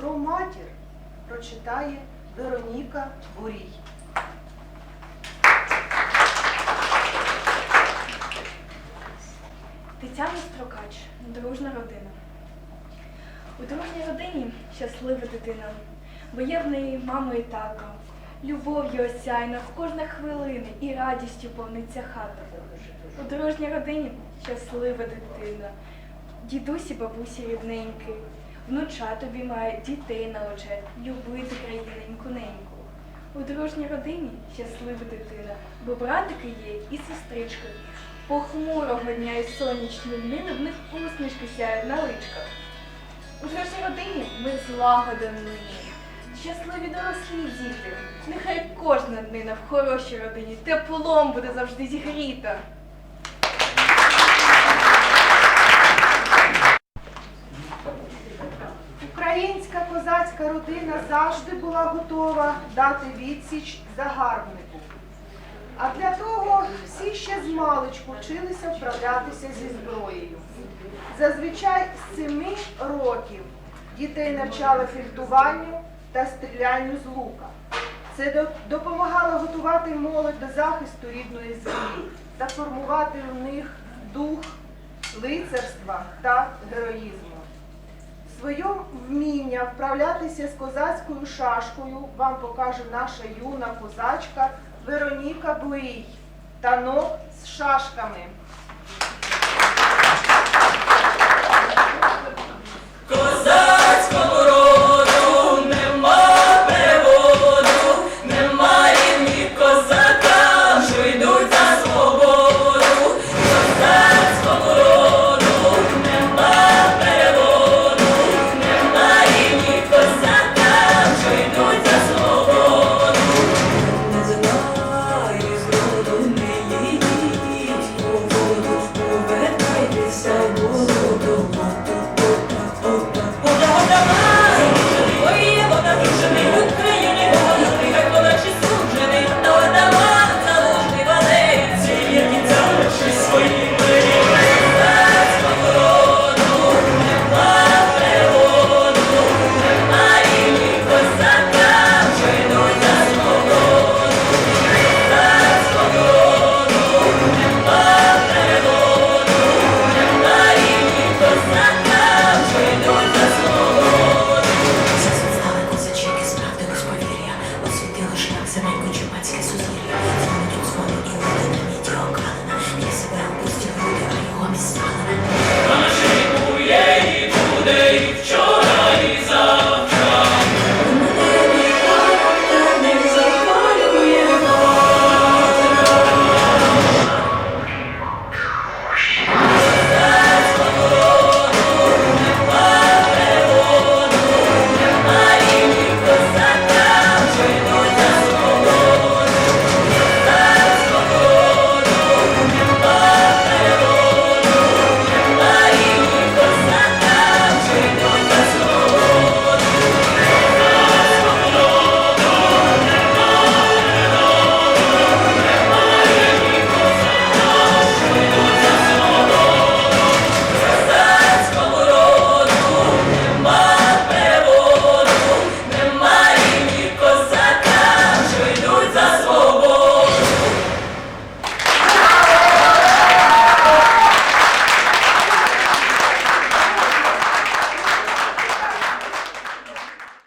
про матір прочитає Вероніка Бурій. Тетяна Строкач, дружна родина. У дружній родині щаслива дитина, бо є в неї мама і тато. Любов'ю осяйна в кожна хвилина і радістю повниться хата. У дружній родині щаслива дитина, дідусі, бабусі рідненькі, внуча тобі має дітей научать, любити країненьку неньку. У дружній родині щаслива дитина, бо братики є і сестрички. Похмурого дня і сонячні днини в них усмішки сяють на личках. У дружній родині ми злагодені, щасливі дорослі діти. Нехай кожна днина в хорошій родині теплом буде завжди зігріта. Українська козацька родина завжди була готова дати відсіч загарбнику. А для того всі ще з маличку вчилися вправлятися зі зброєю. Зазвичай з семи років дітей навчали фехтуванню та стрілянню з лука. Це допомагало готувати молодь до захисту рідної землі та формувати у них дух лицарства та героїзму. Своє вміння вправлятися з козацькою шашкою вам покаже наша юна козачка Вероніка Блий. Танок з шашками.